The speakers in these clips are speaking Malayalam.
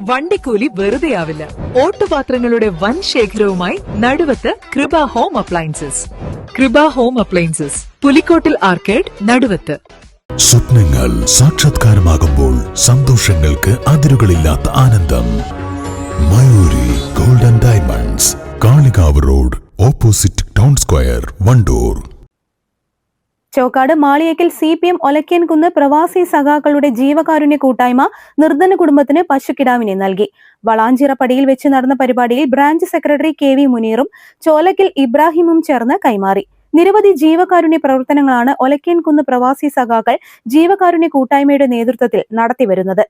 വണ്ടിക്കൂലി വെറുതെയാവില്ല. ഓട്ടുപാത്രങ്ങളുടെ വൻ ശേഖരവുമായി Naduvath Kripa home appliances. Kripa home appliances Pulikkottil arcade Naduvath. സ്വപ്നങ്ങൾ സാക്ഷാത്കാരമാകുമ്പോൾ സന്തോഷങ്ങൾക്ക് അതിരുകളില്ലാത്ത ആനന്ദം. Mayuri golden diamonds Kalikavu road opposite town square Wandoor. Chokkad Maliyakkal C P M Olakkenkunnu പ്രവാസി സഖാക്കളുടെ ജീവകാരുണ്യ കൂട്ടായ്മ നിർധന കുടുംബത്തിന് പശുക്കിടാവിനെ നൽകി. വളാഞ്ചിറപ്പടിയിൽ വെച്ച് നടന്ന പരിപാടിയിൽ ബ്രാഞ്ച് സെക്രട്ടറി കെ വി മുനീറും ചോലക്കൽ ഇബ്രാഹിമും ചേർന്ന് കൈമാറി. നിരവധി ജീവകാരുണ്യ പ്രവർത്തനങ്ങളാണ് ഒലക്കേൻകുന്ന് പ്രവാസി സഖാക്കൾ ജീവകാരുണ്യ കൂട്ടായ്മയുടെ നേതൃത്വത്തിൽ നടത്തിവരുന്നത്.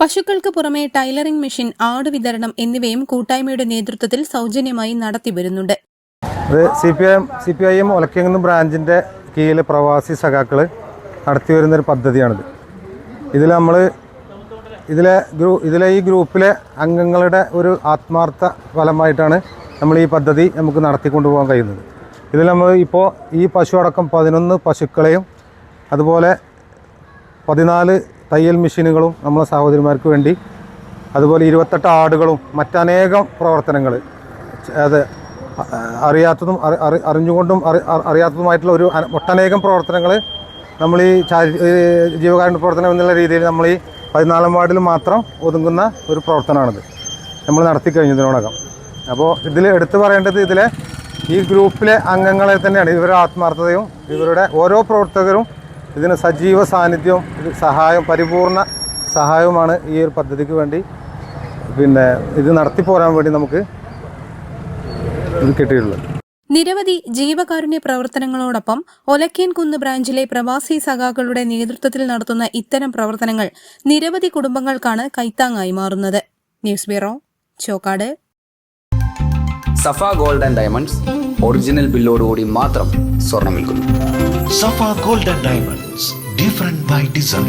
പശുക്കൾക്ക് പുറമെ ടൈലറിംഗ് മെഷീൻ ആട് വിതരണം എന്നിവയും കൂട്ടായ്മയുടെ നേതൃത്വത്തിൽ സൗജന്യമായി നടത്തിവരുന്നുണ്ട്. ഇത് C P I C P I M Olakkengunna ബ്രാഞ്ചിന്റെ കീഴിൽ പ്രവാസി സഖാക്കൾ നടത്തി വരുന്നൊരു പദ്ധതിയാണിത്. ഇതിൽ നമ്മൾ ഇതിലെ ഗ്രൂ ഇതിലെ ഈ ഗ്രൂപ്പിലെ അംഗങ്ങളുടെ ഒരു ആത്മാർത്ഥ ഫലമായിട്ടാണ് നമ്മൾ ഈ പദ്ധതി നമുക്ക് നടത്തിക്കൊണ്ടു പോകാൻ കഴിയുന്നത്. ഇതിൽ നമ്മൾ ഇപ്പോൾ ഈ പശു അടക്കം പതിനൊന്ന് പശുക്കളെയും അതുപോലെ പതിനാല് തയ്യൽ മെഷീനുകളും നമ്മളെ സഹോദരിമാർക്ക് വേണ്ടി അതുപോലെ ഇരുപത്തെട്ട് ആടുകളും മറ്റനേകം പ്രവർത്തനങ്ങൾ അത് അറിയാത്തതും അറി- അറി- അറിഞ്ഞുകൊണ്ടും അറി- അറിയാത്തതുമായിട്ടുള്ള ഒരു ഒട്ടനേകം പ്രവർത്തനങ്ങൾ നമ്മൾ ഈ ജീവകാരുണ്യ പ്രവർത്തനം എന്നുള്ള രീതിയിൽ നമ്മൾ ഈ പതിനാലാം വാർഡിൽ മാത്രം ഒതുങ്ങുന്ന ഒരു പ്രവർത്തനമാണിത്. നമ്മൾ നടത്തി കഴിഞ്ഞതിനോടകം. അപ്പോൾ ഇതിൽ എടുത്തു പറയേണ്ടത് ഇതിലെ ഈ ഗ്രൂപ്പിലെ അംഗങ്ങളെ തന്നെയാണ്. ഇവരുടെ ആത്മാർത്ഥതയും ഇവരുടെ ഓരോ പ്രവർത്തകരും ഇതിന് സജീവ സാന്നിധ്യവും സഹായം പരിപൂർണ സഹായവുമാണ് ഈ ഒരു പദ്ധതിക്ക് വേണ്ടി. പിന്നെ ഇത് നടത്തിപ്പോരാൻ വേണ്ടി നമുക്ക് ഇത് കിട്ടിയിട്ടുള്ളത് നിരവധി ജീവകാരുണ്യ പ്രവർത്തനങ്ങളോടൊപ്പം ഒലക്കേൻകുന്ന് ബ്രാഞ്ചിലെ പ്രവാസി സഖാക്കളുടെ നേതൃത്വത്തിൽ നടത്തുന്ന ഇത്തരം പ്രവർത്തനങ്ങൾ നിരവധി കുടുംബങ്ങൾക്കാണ് കൈത്താങ്ങായി മാറുന്നത്. News bureau Chokkad. Safa gold and diamonds original ബില്ലോടുകൂടി മാത്രം സ്വർണം വിൽക്കുന്നു. Safa golden diamonds different by design.